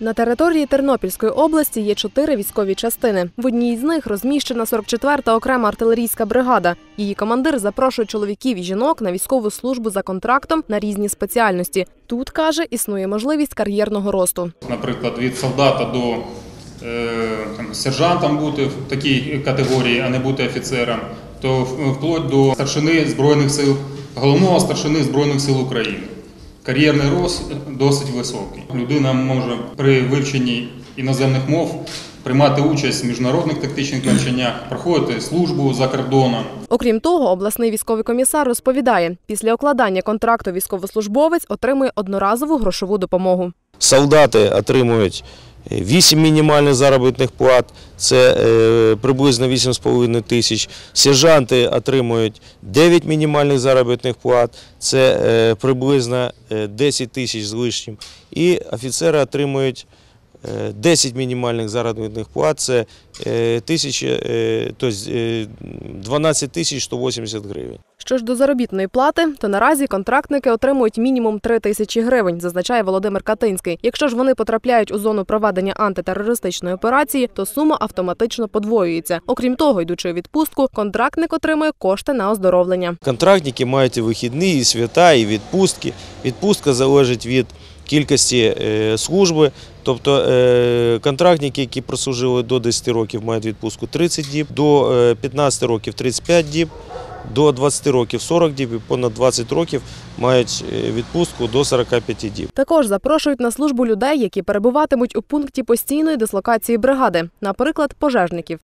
На території Тернопільської області є чотири військові частини. В одній з них розміщена 44-та окрема артилерійська бригада. Її командир запрошує чоловіків і жінок на військову службу за контрактом на різні спеціальності. Тут каже, існує можливість кар'єрного росту. наприклад, від солдата до е, там, сержантом бути в такій категорії, а не бути офіцером, то вплоть до старшини Збройних сил, головного старшини Збройних сил України. Кар'єрний рост досить високий. Людина може при вивченні іноземних мов приймати участь в міжнародних тактичних навчаннях, проходити службу за кордоном. Окрім того, обласний військовий комісар розповідає, після укладання контракту військовослужбовець отримує одноразову грошову допомогу. Солдати отримують 8 мінімальних заробітних плат, це е, приблизно 8,5 тисяч. Сержанти отримують 9 мінімальних заробітних плат, це е, приблизно е, 10 тисяч з лишнім. І офіцери отримують е, 10 мінімальних заробітних плат, це е, тисяча, е, тобто, е, 12 тисяч 180 гривень. Що ж до заробітної плати, то наразі контрактники отримують мінімум 3 тисячі гривень, зазначає Володимир Катинський. Якщо ж вони потрапляють у зону проведення антитерористичної операції, то сума автоматично подвоюється. Окрім того, йдучи у відпустку, контрактник отримує кошти на оздоровлення. Контрактники мають і вихідні, і свята, і відпустки. Відпустка залежить від кількості е, служби. Тобто е, контрактники, які прослужили до 10 років, мають відпустку 30 діб, до е, 15 років 35 діб, до 20 років 40 діб і понад 20 років мають е, відпустку до 45 діб. Також запрошують на службу людей, які перебуватимуть у пункті постійної дислокації бригади, наприклад, пожежників.